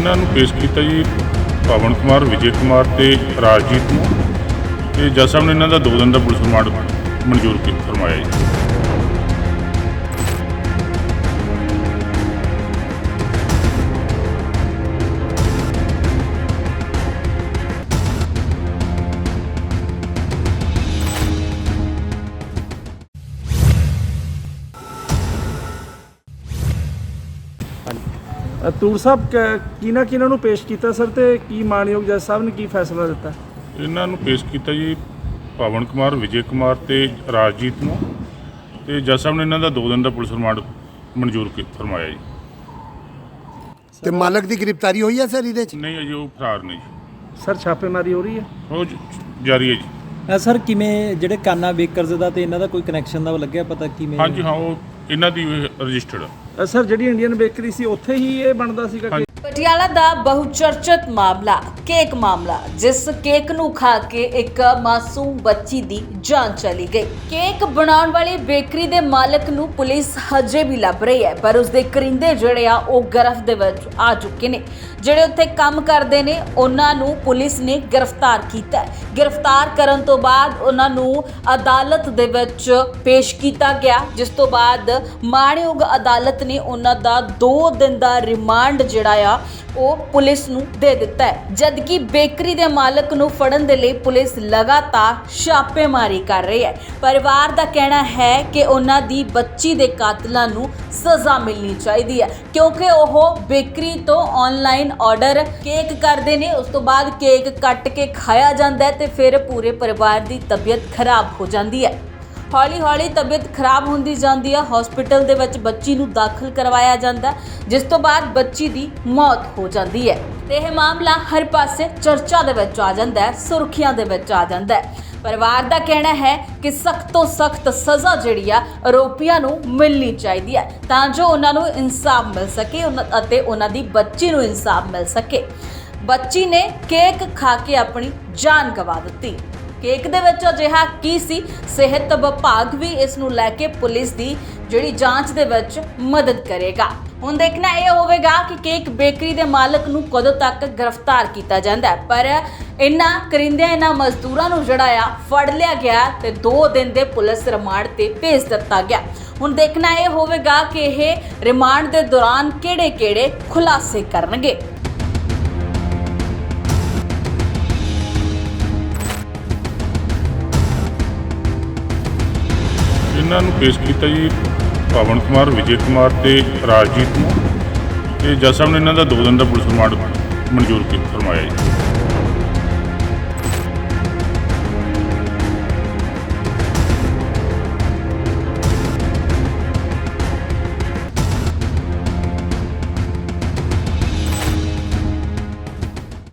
ਇਹਨਾਂ ਨੂੰ ਪੇਸ਼ ਕੀਤਾ ਜੀ ਪਵਨ ਕੁਮਾਰ ਵਿਜੇ ਕੁਮਾਰ ਤੇ ਰਾਜਜੀਤ ਨੂੰ ਤੇ ਜੱਜ ਸਾਹਿਬ ਨੇ ਇਹਨਾਂ ਦਾ 2 ਦਿਨ ਦਾ ਪੁਲਿਸ ਰਿਮਾਂਡ ਮਨਜ਼ੂਰ ਕੀ ਫਰਮਾਇਆ ਜੀ। ਅ, ਤੂਰ ਸਾਹਿਬ ਕ- ਕਿਹਨਾਂ ਕਿਹਨਾਂ ਨੂੰ ਪੇਸ਼ ਕੀਤਾ ਸਰ ਤੇ ਕੀ ਮਾਨਯੋਗ ਜੱਜ ਸਾਹਿਬ ਨੇ ਕੀ ਫੈਸਲਾ ਦਿੱਤਾ? ਇਹਨਾਂ ਨੂੰ ਪੇਸ਼ ਕੀਤਾ ਜੀ ਪਵਨ ਕੁਮਾਰ ਵਿਜੇ ਕੁਮਾਰ ਤੇ ਰਾਜਜੀਤ ਨੂੰ ਤੇ ਜੱਜ ਸਾਹਿਬ ਨੇ ਇਹਨਾਂ ਦਾ 2 ਦਿਨ ਦਾ ਪੁਲਿਸ ਰਿਮਾਂਡ ਮਨਜ਼ੂਰ ਕੀ ਫਰਮਾਇਆ ਜੀ। ਤੇ ਮਾਲਕ ਦੀ ਗ੍ਰਿਫਤਾਰੀ ਹੋਈ ਹੈ ਸਰ ਇਹਦੇ ਚ? ਨਹੀਂ ਅਜੇ ਉਹ ਫਰਾਰ ਨੇ ਜੀ। ਸਰ ਛਾਪੇਮਾਰੀ ਹੋ ਰਹੀ ਹੈ? ਉਹ ਜ- ਜਾਰੀ ਹੈ ਜੀ। ਸਰ ਕਿਵੇਂ ਜਿਹੜੇ ਕਾਨਾ ਬੇਕਰਜ਼ ਦਾ ਤੇ ਇਹਨਾਂ ਦਾ ਕੋਈ ਕਨੈਕਸ਼ਨ ਦਾ ਲੱਗਿਆ? ਪਤਾ ਕਿਵੇਂ ਹਾਂਜੀ ਹਾਂ ਉਹ ਇਹਨਾਂ ਦੀ ਰਜਿਸਟਰਡ ਅ, ਸਰ ਜਿਹੜੀ ਇੰਡੀਅਨ ਬੇਕਰੀ ਸੀ ਉੱਥੇ ਹੀ ਇਹ ਬਣਦਾ ਸੀਗਾ ਕਿ ਪਟਿਆਲਾ ਦਾ ਬਹੁਚਰਚਿਤ ਮਾਮਲਾ। ਕੇਕ ਮਾਮਲਾ, ਜਿਸ ਕੇਕ ਨੂੰ ਖਾ ਕੇ ਇੱਕ ਮਾਸੂਮ ਬੱਚੀ ਦੀ ਜਾਨ ਚਲੀ ਗਈ। ਕੇਕ ਬਣਾਉਣ ਵਾਲੀ ਬੇਕਰੀ ਦੇ ਮਾਲਕ ਨੂੰ ਪੁਲਿਸ ਹਜੇ ਵੀ ਲੱਭ ਰਹੀ ਹੈ, ਪਰ ਉਸ ਦੇ ਕਰਿੰਦੇ ਜਿਹੜੇ ਆ, ਉਹ ਗਰਫ ਦੇ ਵਿੱਚ ਆ ਚੁੱਕੇ ਨੇ। ਜਿਹੜੇ ਉੱਥੇ ਕੰਮ ਕਰਦੇ ਨੇ, ਉਹਨਾਂ ਨੂੰ ਪੁਲਿਸ ਨੇ ਗ੍ਰਿਫਤਾਰ ਕੀਤਾ ਗ੍ਰਿਫਤਾਰ ਕਰਨ ਤੋਂ ਬਾਅਦ ਉਹਨਾਂ ਨੂੰ ਅਦਾਲਤ ਦੇ ਵਿੱਚ ਪੇਸ਼ ਕੀਤਾ ਗਿਆ, ਜਿਸ ਤੋਂ ਬਾਅਦ ਮਾਣਯੋਗ ਅਦਾਲਤ ਨੇ ਉਹਨਾਂ ਦਾ 2 ਦਿਨ ਦਾ ਰਿਮਾਂਡ ਜਿਹੜਾ ਆ ਉਹ ਪੁਲਿਸ ਨੂੰ ਦੇ ਦਿੱਤਾ ਹੈ। ਜਦਕਿ ਬੇਕਰੀ ਦੇ ਮਾਲਕ ਨੂੰ ਫੜਨ ਦੇ ਲਈ ਪੁਲਿਸ ਲਗਾਤਾਰ ਛਾਪੇਮਾਰੀ ਕਰ ਰਹੀ ਹੈ। ਪਰਿਵਾਰ ਦਾ ਕਹਿਣਾ ਹੈ ਕਿ ਉਹਨਾਂ ਦੀ ਬੱਚੀ ਦੇ ਕਾਤਲਾਂ ਨੂੰ ਸਜ਼ਾ ਮਿਲਣੀ ਚਾਹੀਦੀ ਹੈ, ਕਿਉਂਕਿ ਉਹ ਬੇਕਰੀ ਤੋਂ ਆਨਲਾਈਨ ਆਰਡਰ ਕੇਕ ਕਰਦੇ ਨੇ। ਉਸ ਤੋਂ ਬਾਅਦ ਕੇਕ ਕੱਟ ਕੇ ਖਾਇਆ ਜਾਂਦਾ ਹੈ ਤੇ ਫਿਰ ਪੂਰੇ ਪਰਿਵਾਰ ਦੀ ਤਬੀਅਤ ਖਰਾਬ ਹੋ ਜਾਂਦੀ ਹੈ। ਹੌਲੀ ਹੌਲੀ ਤਬੀਅਤ ਖਰਾਬ ਹੁੰਦੀ ਜਾਂਦੀ ਹੈ ਹਸਪੀਟਲ ਦੇ ਵਿੱਚ ਬੱਚੀ ਨੂੰ ਦਾਖਲ ਕਰਵਾਇਆ ਜਾਂਦਾ ਜਿਸ ਤੋਂ ਬਾਅਦ ਬੱਚੀ ਦੀ ਮੌਤ ਹੋ ਜਾਂਦੀ ਹੈ। ਤੇ ਇਹ ਮਾਮਲਾ ਹਰ ਪਾਸੇ ਚਰਚਾ ਦੇ ਵਿੱਚ ਆ ਜਾਂਦਾ ਹੈ, ਸੁਰਖੀਆਂ ਦੇ ਵਿੱਚ ਆ ਜਾਂਦਾ ਹੈ। ਪਰਿਵਾਰ ਦਾ ਕਹਿਣਾ ਹੈ ਕਿ ਸਖਤ ਤੋਂ ਸਖਤ ਸਜ਼ਾ ਜਿਹੜੀ ਆ, ਆਰੋਪੀਆਂ ਨੂੰ ਮਿਲਣੀ ਚਾਹੀਦੀ ਹੈ, ਤਾਂ ਜੋ ਉਹਨਾਂ ਨੂੰ ਇਨਸਾਫ ਮਿਲ ਸਕੇ ਉਹਨਾਂ- ਅਤੇ ਉਹਨਾਂ ਦੀ ਬੱਚੀ ਨੂੰ ਇਨਸਾਫ ਮਿਲ ਸਕੇ। ਬੱਚੀ ਨੇ ਕੇਕ ਖਾ ਕੇ ਆਪਣੀ ਜਾਨ ਗਵਾ ਦਿੱਤੀ। ਕੇਕ ਦੇ ਵਿੱਚ ਅਜਿਹਾ ਕੀ ਸੀ? ਸਿਹਤ ਵਿਭਾਗ ਵੀ ਇਸ ਨੂੰ ਲੈ ਕੇ ਪੁਲਿਸ ਦੀ ਜਿਹੜੀ ਜਾਂਚ ਦੇ ਵਿੱਚ ਮਦਦ ਕਰੇਗਾ। ਹੁਣ ਦੇਖਣਾ ਇਹ ਹੋਵੇਗਾ ਕਿ ਕੇਕ ਬੇਕਰੀ ਦੇ ਮਾਲਕ ਨੂੰ ਕਦੋਂ ਤੱਕ ਗ੍ਰਿਫਤਾਰ ਕੀਤਾ ਜਾਂਦਾ ਹੈ। ਪਰ ਇਨ੍ਹਾਂ ਕਰਿੰਦਿਆਂ ਇਹਨਾਂ ਮਜ਼ਦੂਰਾਂ ਨੂੰ ਜਿਹੜਾ ਆ, ਫੜ ਲਿਆ ਗਿਆ ਤੇ 2 ਦਿਨ ਦੇ ਪੁਲਿਸ ਰਿਮਾਂਡ ਤੇ ਭੇਜ ਦਿੱਤਾ ਗਿਆ। ਹੁਣ ਦੇਖਣਾ ਇਹ ਹੋਵੇਗਾ ਕਿ ਇਹ ਰਿਮਾਂਡ ਦੇ ਦੌਰਾਨ ਕਿਹੜੇ-ਕਿਹੜੇ ਖੁਲਾਸੇ ਕਰਨਗੇ। ਇਹਨਾਂ ਨੂੰ ਪੇਸ਼ ਕੀਤਾ ਜੀ ਪਵਨ ਕੁਮਾਰ, ਵਿਜੇ ਕੁਮਾਰ ਤੇ ਰਾਜਜੀਤ ਨੂੰ ਤੇ ਜੱਜ ਸਾਹਿਬ ਨੇ ਇਹਨਾਂ ਦਾ 2 ਦਿਨ ਦਾ ਪੁਲਿਸ ਰਿਮਾਂਡ ਮਨਜ਼ੂਰ ਕੀ ਫਰਮਾਇਆ ਜੀ।